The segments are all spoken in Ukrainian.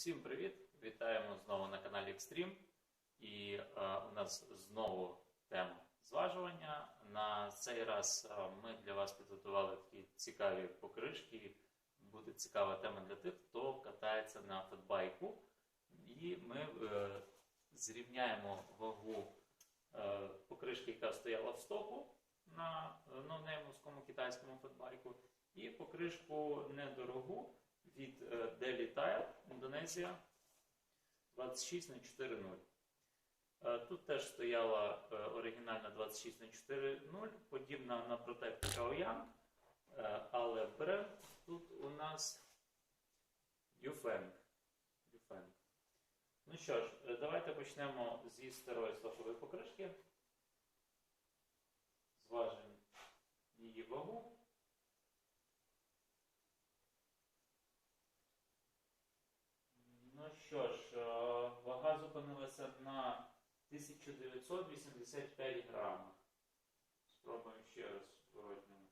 Всім привіт! Вітаємо знову на каналі Екстрім. І е, у нас знову тема зважування. На цей раз е, ми для вас підготували такі цікаві покришки. Буде цікава тема для тих, хто катається на фетбайку. І ми е, зрівняємо вагу е, покришки, яка стояла в стопу на е, ну, новнеймовському китайському фетбайку, і покришку недорогу від е, 9. Венеція 26 на 4.0. Е, тут теж стояла е, оригінальна 26 на 4.0, подібна на протектор Kaoyang, е, але бренд тут у нас Юфенг. Ну що ж, давайте почнемо зі старої слухової покришки. Що ж, е, вага зупинилася на 1985 грамах. Спробуємо ще раз зворотньому.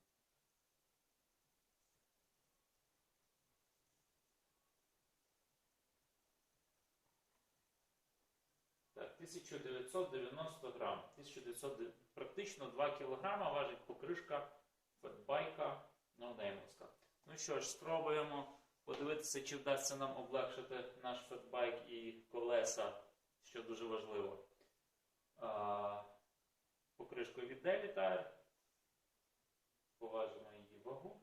Так, 1990 грам. 1900, практично 2 кілограма важить покришка фетбайка ноунеймовська. Ну що ж, спробуємо подивитися, чи вдасться нам облегшити наш фетбайк і колеса, що дуже важливо. Покришкою від Tire. Поважимо її вагу.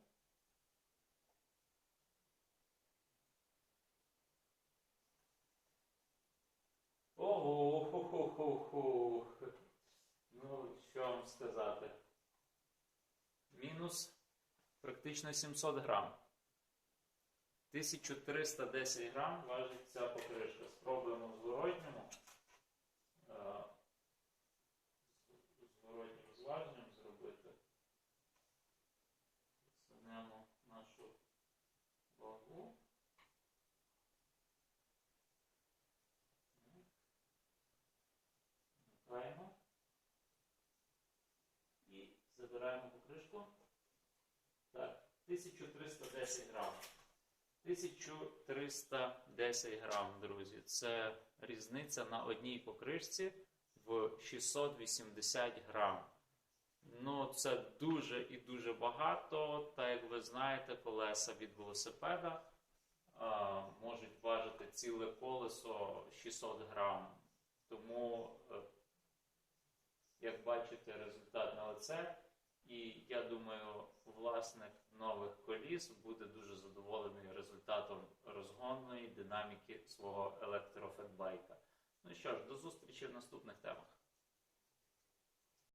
Ого, ху-ху-ху-ху. Ну, що вам сказати? Мінус практично 700 грам. 1310 грам важить ця покришка. Спробуємо в зворотньому. е, Зворотнім зваженням зробити. Підсунемо нашу вагу. Вмикаємо. І забираємо покришку. Так, 1310 грам. 1310 грам, друзі. Це різниця на одній покришці в 680 грам. Ну, це дуже і дуже багато. Та як ви знаєте, колеса від велосипеда а, можуть важити ціле колесо 600 грам. Тому, е, як бачите, результат на лице. І я думаю, власник нових коліс буде дуже задоволений результатом розгонної динаміки свого електрофетбайка. Ну що ж, до зустрічі в наступних темах.